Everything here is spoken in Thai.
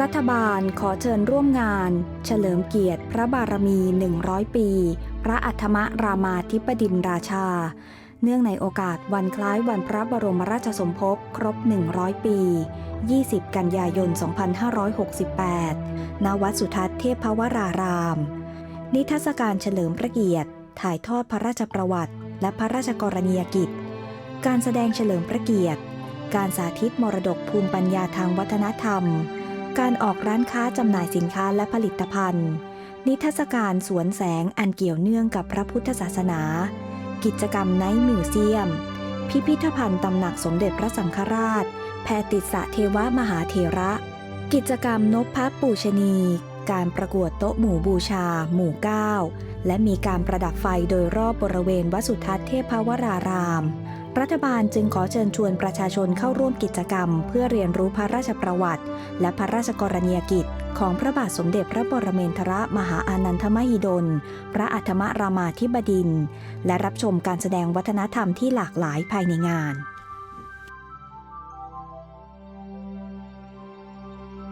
รัฐบาลขอเชิญร่วมงาน เฉลิมเกียรติพระบารมี 100 ปี พระอัฏฐมรามาธิบดินราชา เนื่องในโอกาสวันคล้ายวันพระบรมราชสมภพครบ 100 ปี 20 กันยายน 2568 ณ วัดสุทัศน์เทพวราราม นิทรรศการเฉลิมพระเกียรติ ถ่ายทอดพระราชประวัติ และพระราชกรณียกิจ การแสดงเฉลิมพระเกียรติ การสาธิตมรดกภูมิปัญญาทางวัฒนธรรม การออกร้านค้าจำหน่ายสินค้าและผลิตภัณฑ์ นิทรรศการสวนแสงอันเกี่ยวเนื่องกับพระพุทธศาสนา กิจกรรมไนท์มิวเซียม พิพิธภัณฑ์ตำหนักสมเด็จพระสังฆราช แพรติสะเทวมหาเถระ กิจกรรมนพพระปูชนี การประกวดโต๊ะหมู่บูชา หมู่เก้าและมีการประดับไฟโดยรอบบริเวณวัดสุทัศน์เทพวราราม รัฐบาลจึงขอเชิญชวนประชาชนเข้าร่วมกิจกรรม เพื่อเรียนรู้พระราชประวัติ และพระราชกรณียกิจ ของพระบาทสมเด็จพระบรมเนทรมหาอานันทมหิดล พระอัธมรามาธิบดิน และรับชมการแสดงวัฒนธรรมที่หลากหลายภายในงาน